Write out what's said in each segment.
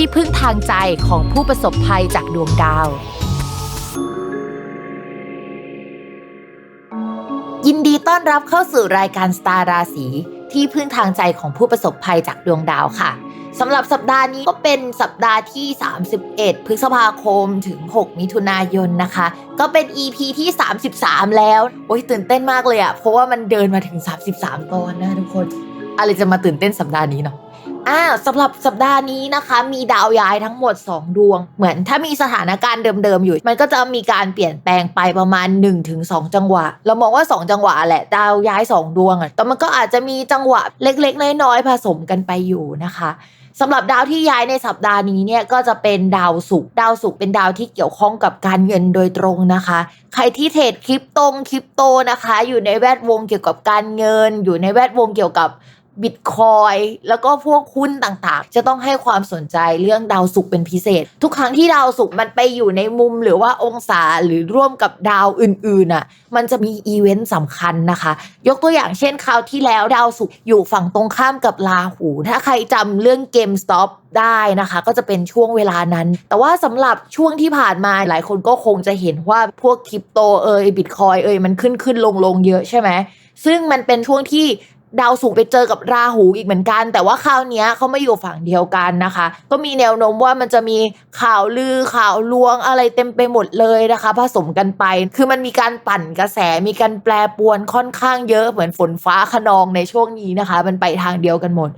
ที่พึ่งทางใจของผู้ประสบภัยจากดวงดาว ยินดีต้อนรับเข้าสู่รายการสตาร์ราศีที่พึ่งทางใจของผู้ประสบภัยจากดวงดาวค่ะสำหรับสัปดาห์นี้ก็เป็นสัปดาห์ที่ 31 พฤษภาคมถึง 6 มิถุนายนนะคะ ก็เป็น EP ที่ 33 แล้ว โอ้ยตื่นเต้นมากเลยอะเพราะว่ามันเดินมาถึง 33 ตอนนะทุกคน อะไรจะมาตื่นเต้นสัปดาห์นี้เนาะ อ่าสำหรับสัปดาห์นี้นะคะ มีดาวย้ายทั้งหมด 2 ดวง เหมือนถ้ามีสถานการณ์เดิมๆอยู่ มันก็จะมีการเปลี่ยนแปลงไปประมาณ 1-2 จังหวะ เรามองว่า 2 จังหวะแหละดาวย้าย 2 ดวงอะแต่มันก็อาจจะมีจังหวะเล็กๆ น้อยๆผสมกันไปอยู่นะคะสำหรับดาวที่ย้ายในสัปดาห์นี้เนี่ยก็จะเป็นดาวศุกร์ดาวศุกร์เป็นดาวที่เกี่ยวข้องกับการเงินโดยตรงนะคะ ใครที่เทรดคริปโตคริปโตนะคะ อยู่ในแวดวงเกี่ยวกับการเงิน อยู่ในแวดวงเกี่ยวกับ บิตคอยแล้วก็พวกหุ้นต่างๆ จะต้องให้ความสนใจเรื่องดาวศุกร์เป็นพิเศษ ทุกครั้งที่ดาวศุกร์มันไปอยู่ในมุมหรือว่าองศาหรือร่วมกับดาวอื่นๆอะมันจะมีอีเวนต์สำคัญนะคะ ยกตัวอย่างเช่นคราวที่แล้วดาวศุกร์อยู่ฝั่งตรงข้ามกับราหู ถ้าใครจำเรื่องเกมสต็อปได้นะคะ ก็จะเป็นช่วงเวลานั้น แต่ว่าสำหรับช่วงที่ผ่านมาหลายคนก็คงจะเห็นว่าพวกคริปโตเอยบิตคอยเอยมันขึ้นขึ้นลงลงเยอะใช่ไหมซึ่งมันเป็นช่วงที่ ดาวสูงไปเจอกับราหูอีกเหมือนกัน แต่ว่าคราวนี้เขาไม่อยู่ฝั่งเดียวกันนะคะ ก็มีแนวโน้มว่ามันจะมีข่าวลือข่าวลวงอะไรเต็มไปหมดเลยนะคะ ผสมกันไป คือมันมีการปั่นกระแสมีการแปรปวนค่อนข้างเยอะเหมือนฝนฟ้าขนองในช่วงนี้นะคะ มันไปทางเดียวกันหมด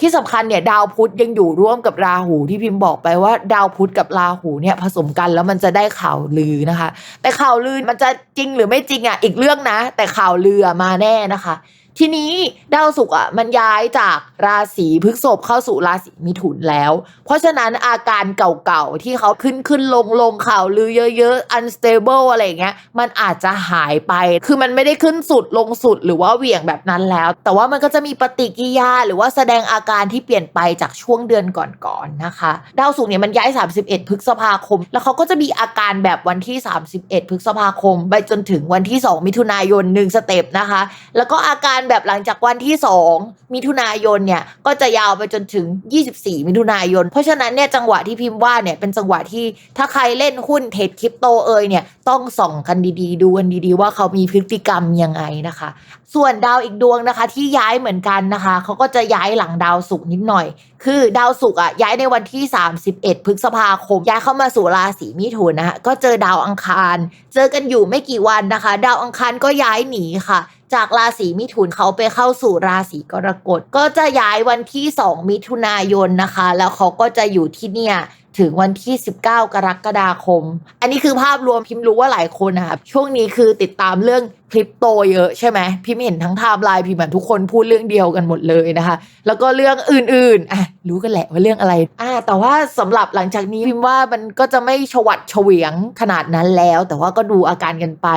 ที่สำคัญเนี่ยดาวพุธยังอยู่ร่วมกับราหูที่พิมพ์บอกไปว่า ดาวพุธกับราหูเนี่ยผสมกันแล้วมันจะได้ข่าวลือนะคะ แต่ข่าวลือมันจะจริงหรือไม่จริงอะอีกเรื่องนะ แต่ข่าวลือมาแน่นะคะ ทีนี้ดาวศุกร์อะมันย้ายจากราศีพฤษภเข้าสู่ราศีมิถุนแล้ว เพราะฉะนั้นอาการเก่าๆ ที่เขาขึ้นขึ้นลงลงข่าวลือเยอะๆ unstable อะไรเงี้ย มันอาจจะหายไป คือมันไม่ได้ขึ้นสุดลงสุดหรือว่าเหวี่ยงแบบนั้นแล้ว แต่ว่ามันก็จะมีปฏิกิริยาหรือว่าแสดงอาการที่เปลี่ยนไปจากช่วงเดือนก่อนๆนนะคะ ดาวศุกร์เนี่ยมันย้าย 31 พฤษภาคม แล้วเขาก็จะมีอาการแบบวันที่ 31 พฤษภาคม ไปจนถึงวันที่ 2 มิถุนายน1สเต็ปนะคะ แล้วก็อาการแบบหลังจากวันที่ 2 มิถุนายนเนี่ยก็จะยาวไปจนถึง 24 มิถุนายน เพราะฉะนั้นเนี่ยจังหวะที่พิมพ์ว่าเนี่ยเป็นจังหวะที่ถ้าใครเล่นหุ้นเทรดคริปโตเอยเนี่ยต้องส่องกันดีๆ ดูกันดีๆ ว่าเขามีพฤติกรรมยังไงนะคะ ส่วนดาวอีกดวงนะคะที่ย้ายเหมือนกันนะคะเขาก็จะย้ายหลังดาวศุกร์นิดหน่อย คือดาวศุกร์อะย้ายในวันที่ 31 พฤษภาคม ย้ายเข้ามาสู่ราศีมิถุนนะคะก็เจอดาวอังคาร เจอกันอยู่ไม่กี่วันนะคะ ดาวอังคารก็ย้ายหนีค่ะ จากราศีมิถุนเขาไปเข้าสู่ราศีกรกฎ ก็จะย้ายวันที่ 2 มิถุนายนนะคะ แล้วเขาก็จะอยู่ที่เนี่ยถึงวันที่ 19 กรกฎาคม อันนี้คือภาพรวมพิมพ์รู้ว่าหลายคนนะครับช่วงนี้คือติดตามเรื่องคริปโตเยอะใช่ไหมพิมพ์เห็นทั้งไทม์ไลน์พิมพ์ทุกคนพูดเรื่องเดียวกันหมดเลยนะคะ แล้วก็เรื่องอื่นๆอะรู้กันแหละว่าเรื่องอะไรอ่าแต่ว่าสำหรับหลังจากนี้พิมพ์ว่ามันก็จะไม่ชวัดเฉวียงขนาดนั้นแล้ว แต่ว่าก็ดูอาการกันไป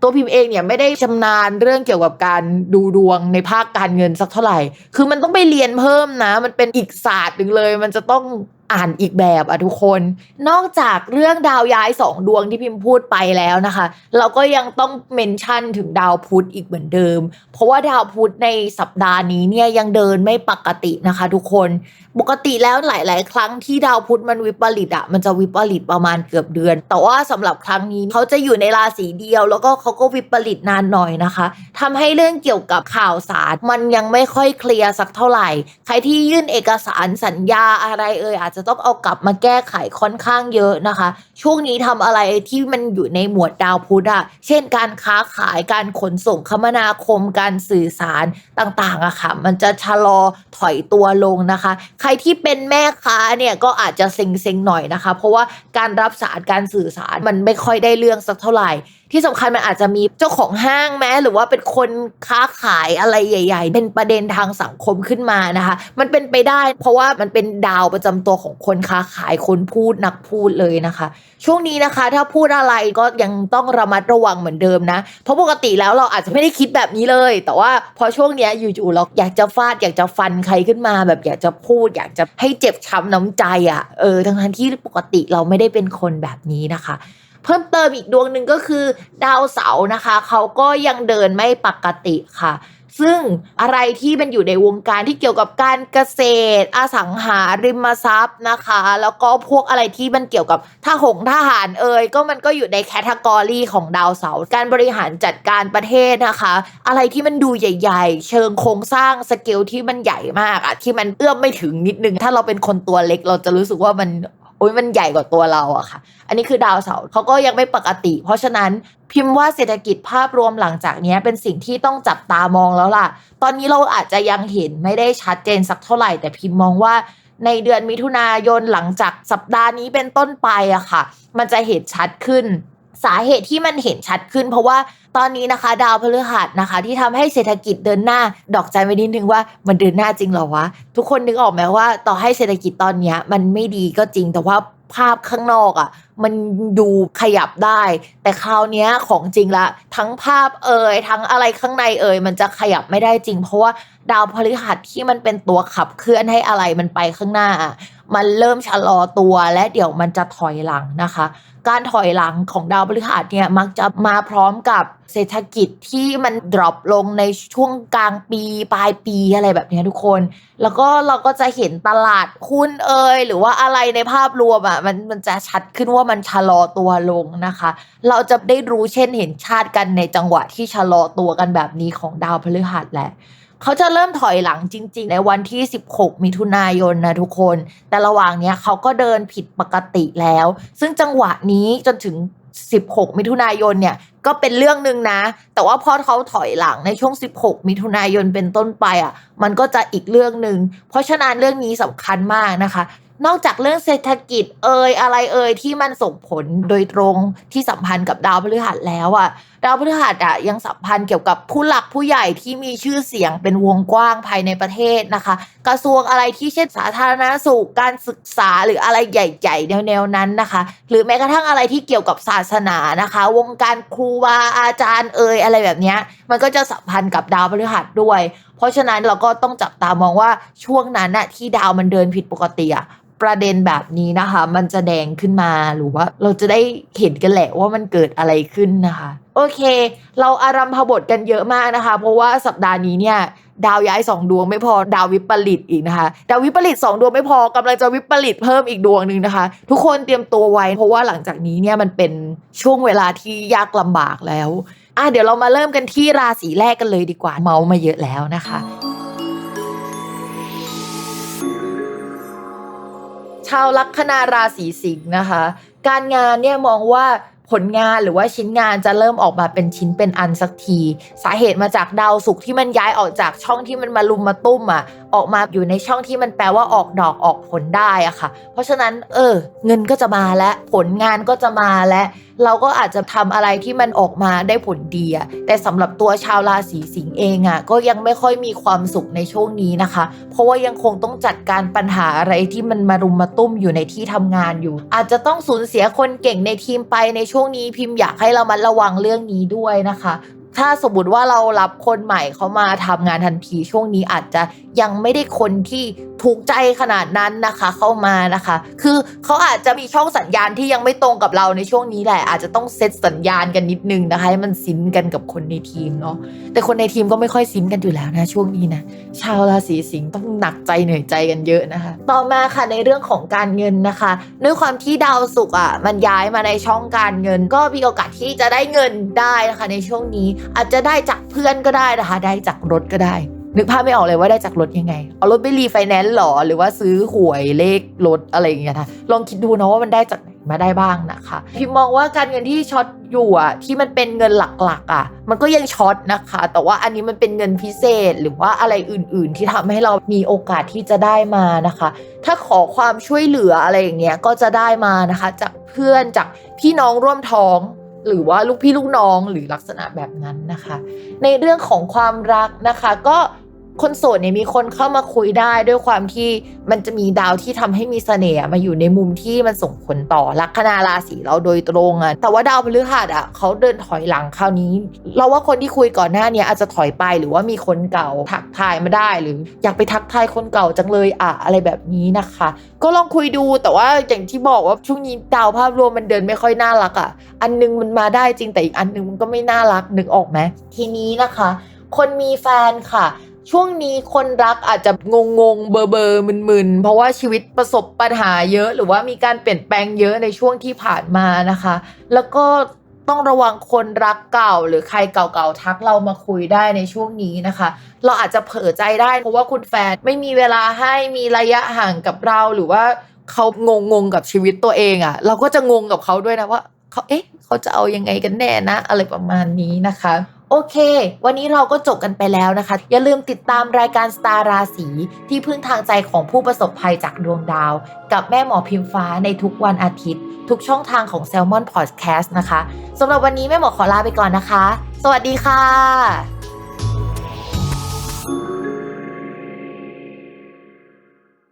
ตัวพิมพ์เองเนี่ยไม่ได้ชำนาญเรื่องเกี่ยวกับการดูดวงในภาคการเงินสักเท่าไหร่ คือมันต้องไปเรียนเพิ่มนะ มันเป็นอีกศาสตร์หนึ่งเลย มันจะต้องอ่านอีกแบบอะทุกคน นอกจากเรื่องดาวย้ายสองดวงที่พิมพ์พูดไปแล้วนะคะ เราก็ยังต้องเมนชั่นถึงดาวพุธอีกเหมือนเดิม เพราะว่าดาวพุธในสัปดาห์นี้เนี่ยยังเดินไม่ปกตินะคะ ทุกคน ปกติแล้วหลาย ๆ ครั้งที่ดาวพุธมันวิปริตอะมันจะวิปริตประมาณเกือบเดือน แต่ว่าสำหรับครั้งนี้เขาจะอยู่ในราศีเดียว แล้วก็เขาก็วิปริตนานหน่อยนะคะทำให้เรื่องเกี่ยวกับข่าวสารมันยังไม่ค่อยเคลียร์สักเท่าไหร่ ใครที่ยื่นเอกสารสัญญาอะไรเอ่ยอาจจะต้องเอากลับมาแก้ไขค่อนข้างเยอะนะคะ ช่วงนี้ทำอะไรที่มันอยู่ในหมวดดาวพุธอะเช่นการค้าขายการขนส่งคมนาคมการสื่อสารต่างๆอะค่ะ มันจะชะลอถอยตัวลงนะคะ ใครที่เป็นแม่ค้าเนี่ยก็อาจจะเซ็งๆหน่อยนะคะ เพราะว่าการรับสารการสื่อสารมันไม่ค่อยได้เรื่องสักเท่าไหร่ ที่สำคัญมันอาจจะมีเจ้าของห้างแม้ หรือว่าเป็นคนค้าขายอะไรใหญ่ ๆ เป็นประเด็นทางสังคมขึ้นมานะคะ มันเป็นไปได้ เพราะว่ามันเป็นดาวประจำตัวของคนค้าขายคนพูดนักพูดเลยนะคะ ช่วงนี้นะคะ ถ้าพูดอะไรก็ยังต้องระมัดระวังเหมือนเดิมนะ เพราะปกติแล้วเราอาจจะไม่ได้คิดแบบนี้เลย แต่ว่าพอช่วงนี้อยู่ๆเราอยากจะฟาดอยากจะฟันใครขึ้นมาแบบอยากจะพูด อยากจะให้เจ็บช้ำน้ำใจอะ่ะเออทั้งที่ปกติเราไม่ได้เป็นคนแบบนี้นะคะ เพิ่มเติมอีกดวงหนึ่งก็คือ ดาวเสาร์นะคะ เขาก็ยังเดินไม่ปกติค่ะซึ่งอะไรที่มันอยู่ในวงการที่เกี่ยวกับการเกษตร อสังหาริมทรัพย์นะคะ แล้วก็พวกอะไรที่มันเกี่ยวกับทหงทหารเอ่ยก็มันก็อยู่ในแคตตากรีของดาวเสาร์การบริหารจัดการประเทศนะคะ อะไรที่มันดูใหญ่ ๆ เชิงโครงสร้างสเกลที่มันใหญ่มากอะที่มันเอื้อมไม่ถึงนิดนึง ถ้าเราเป็นคนตัวเล็กเราจะรู้สึกว่ามัน อ้ยมันใหญ่กว่าตัวเราอะค่ะ อันนี้คือดาวเสาร์เขาก็ยังไม่ปกติ เพราะฉะนั้นพิมพ์ว่าเศรษฐกิจภาพรวมหลังจากนี้เป็นสิ่งที่ต้องจับตามองแล้วล่ะ ตอนนี้เราอาจจะยังเห็นไม่ได้ชัดเจนสักเท่าไหร่ แต่พิมพ์มองว่าในเดือนมิถุนายนหลังจากสัปดาห์นี้เป็นต้นไปอะค่ะ มันจะเห็นชัดขึ้น สาเหตุที่มันเห็นชัดขึ้น เพราะว่าตอนนี้นะคะ ดาวพฤหัสนะคะ ที่ทำให้เศรษฐกิจเดินหน้า ดอกใจไว้นิดนึงว่ามันเดินหน้าจริงหรอวะ ทุกคนนึกออกไหมว่า ต่อให้เศรษฐกิจตอนนี้มันไม่ดีก็จริงแต่ว่าภาพข้างนอกอะ่ะ มันดูขยับได้ แต่คราวนี้ของจริงละ ทั้งภาพเอ่ยทั้งอะไรข้างในเอ่ยมันจะขยับไม่ได้จริง เพราะว่าดาวพฤหัสที่มันเป็นตัวขับเคลื่อนให้อะไรมันไปข้างหน้า มันเริ่มชะลอตัวและเดี๋ยวมันจะถอยหลังนะคะ การถอยหลังของดาวพฤหัสเนี่ยมักจะมาพร้อมกับเศรษฐกิจที่มันดรอปลงในช่วงกลางปี ปลายปีอะไรแบบนี้ทุกคน แล้วก็เราก็จะเห็นตลาดหุ้นเอ่ยหรือว่าอะไรในภาพรวมอะมันมันจะชัดขึ้นว่ามันชะลอตัวลงนะคะ เราจะได้รู้เช่นเห็นชาติกันในจังหวะที่ชะลอตัวกันแบบนี้ของดาวพฤหัสแหละ เขาจะเริ่มถอยหลังจริง ๆ ในวันที่ 16 มิถุนายนนะทุกคน แต่ระหว่างเนี้ยเขาก็เดินผิดปกติแล้ว ซึ่งจังหวะนี้จนถึง 16 มิถุนายนเนี่ยก็เป็นเรื่องหนึ่งนะ แต่ว่าพอเขาถอยหลังในช่วง 16 มิถุนายนเป็นต้นไปอะ มันก็จะอีกเรื่องหนึ่ง เพราะฉะนั้นเรื่องนี้สำคัญมากนะคะ นอกจากเรื่องเศรษฐกิจเอ่ยอะไรเอ่ยที่มันส่งผลโดยตรงที่สัมพันธ์กับดาวพฤหัสแล้วอะดาวพฤหัสอะยังสัมพันธ์เกี่ยวกับผู้หลักผู้ใหญ่ที่มีชื่อเสียงเป็นวงกว้างภายในประเทศนะคะ กระทรวงอะไรที่เช่นสาธารณสุขการศึกษาหรืออะไรใหญ่ๆแนวๆนั้นนะคะ หรือแม้กระทั่งอะไรที่เกี่ยวกับศาสนานะคะ วงการครูบาอาจารย์เอ่ยอะไรแบบนี้มันก็จะสัมพันธ์กับดาวพฤหัสด้วย ราะฉะนั้นเราก็ต้องจับตามองว่าช่วงนั้นน่ะที่ดาวมันเดินผิดปกติอะประเด็นแบบนี้นะคะ มันจะแดงขึ้นมาหรือว่าเราจะได้เห็นกันแหละว่ามันเกิดอะไรขึ้นนะคะ โอเค เราอารัมพบทกันเยอะมากนะคะ เพราะว่าสัปดาห์นี้เนี่ยดาวย้ายสองดวงไม่พอดาววิปริตอีกนะคะ ดาววิปริตสองดวงไม่พอกำลังจะวิปริตเพิ่มอีกดวงหนึ่งนะคะ ทุกคนเตรียมตัวไว้ เพราะว่าหลังจากนี้เนี่ยมันเป็นช่วงเวลาที่ยากลำบากแล้ว อะเดี๋ยวเรามาเริ่มกันที่ราศีแรกกันเลยดีกว่า เมามาเยอะแล้วนะคะชาวลัคนาราศีสิงห์นะคะ การงานเนี่ยมองว่าผลงานหรือว่าชิ้นงานจะเริ่มออกมาเป็นชิ้นเป็นอันสักที สาเหตุมาจากดาวศุกร์ที่มันย้ายออกจากช่องที่มันมาลุมมาตุ้มอะออกมาอยู่ในช่องที่มันแปลว่าออกดอกออกผลได้อะค่ะ เพราะฉะนั้นเออ เงินก็จะมาและผลงานก็จะมาและเราก็อาจจะทำอะไรที่มันออกมาได้ผลดีอะแต่สำหรับตัวชาวราศีสิงห์เองอะก็ยังไม่ค่อยมีความสุขในช่วงนี้นะคะ เพราะว่ายังคงต้องจัดการปัญหาอะไรที่มันมารุมมาตุ้มอยู่ในที่ทำงานอยู่ อาจจะต้องสูญเสียคนเก่งในทีมไปในช่วงนี้พิมพ์อยากให้เรามาระวังเรื่องนี้ด้วยนะคะถ้าสมมติว่าเรารับคนใหม่เขามาทำงานทันทีช่วงนี้อาจจะยังไม่ได้คนที่ ถูกใจขนาดนั้นนะคะเข้ามานะคะ คือเขาอาจจะมีช่องสัญญาณที่ยังไม่ตรงกับเราในช่วงนี้แหละ อาจจะต้องเซตสัญญาณกันนิดนึงนะคะให้มันซินกันกับคนในทีมเนาะแต่คนในทีมก็ไม่ค่อยซินกันอยู่แล้วนะช่วงนี้นะชาวราศีสิงห์ต้องหนักใจเหนื่อยใจกันเยอะนะคะ ต่อมาค่ะในเรื่องของการเงินนะคะ ด้วยความที่ดาวศุกร์อะมันย้ายมาในช่องการเงิน ก็มีโอกาสที่จะได้เงินได้นะคะในช่วงนี้อาจจะได้จากเพื่อนก็ได้นะคะ ได้จากรถก็ได้ นึกภาพไม่ออกเลยว่าได้จากรถยังไง เอารถไปรีไฟแนนซ์หรอ หรือว่าซื้อหวยเลขรถอะไรอย่างเงี้ยนะลองคิดดูนะว่ามันได้จากไหนมาได้บ้างนะคะพิมมองว่าการเงินที่ช็อตอยู่อะที่มันเป็นเงินหลักๆอะ มันก็ยังช็อตนะคะ แต่ว่าอันนี้มันเป็นเงินพิเศษหรือว่าอะไรอื่น ๆ ที่ทำให้เรามีโอกาสที่จะได้มานะคะ ถ้าขอความช่วยเหลืออะไรอย่างเงี้ยก็จะได้มานะคะ จากเพื่อนจากพี่น้องร่วมท้องหรือว่าลูกพี่ลูกน้องหรือลักษณะแบบนั้นนะคะ ในเรื่องของความรักนะคะก็ คนโสดเนี่ยมีคนเข้ามาคุยได้ด้วยความที่มันจะมีดาวที่ทำให้มีเสน่ห์มาอยู่ในมุมที่มันส่งผลต่อลัคนาราศีเราโดยตรงอะแต่ว่าดาวพฤหัสอะเขาเดินถอยหลังคราวนี้ เราว่าคนที่คุยก่อนหน้านี้อาจจะถอยไปหรือว่ามีคนเก่าทักทายมาได้หรืออยากไปทักทายคนเก่าจังเลยอะอะไรแบบนี้นะคะ ก็ลองคุยดูแต่ว่าอย่างที่บอกว่าช่วงนี้ดาวภาพรวมมันเดินไม่ค่อยน่ารักอะอันนึงมันมาได้จริงแต่อีกอันนึงมันก็ไม่น่ารักนึกออกไหมทีนี้นะคะ คนมีแฟนค่ะ ช่วงนี้คนรักอาจจะงงงๆเบอร์เบอร์มึนๆเพราะว่าชีวิตประสบปัญหาเยอะ หรือว่ามีการเปลี่ยนแปลงเยอะในช่วงที่ผ่านมานะคะ แล้วก็ต้องระวังคนรักเก่า หรือใครเก่าๆทักเรามาคุยได้ในช่วงนี้นะคะ เราอาจจะเผลอใจได้เพราะว่าคุณแฟนไม่มีเวลาให้มีระยะห่างกับเราหรือว่าเขางงงๆกับชีวิตตัวเองอะ่ะ เราก็จะงงกับเขาด้วยนะว่าเขาเอ๊ะเขาจะเอายังไงกันแน่นะ อะไรประมาณนี้นะคะ โอเค วันนี้เราก็จบกันไปแล้วนะคะ อย่าลืมติดตามรายการสตาร์ราศีที่พึ่งทางใจของผู้ประสบภัยจากดวงดาว กับแม่หมอพิมฟ้าในทุกวันอาทิตย์ ทุกช่องทางของ s ซ l m o n Podcast นะคะสำหรับวันนี้แม่หมอขอลาไปก่อนนะคะ สวัสดีค่ะ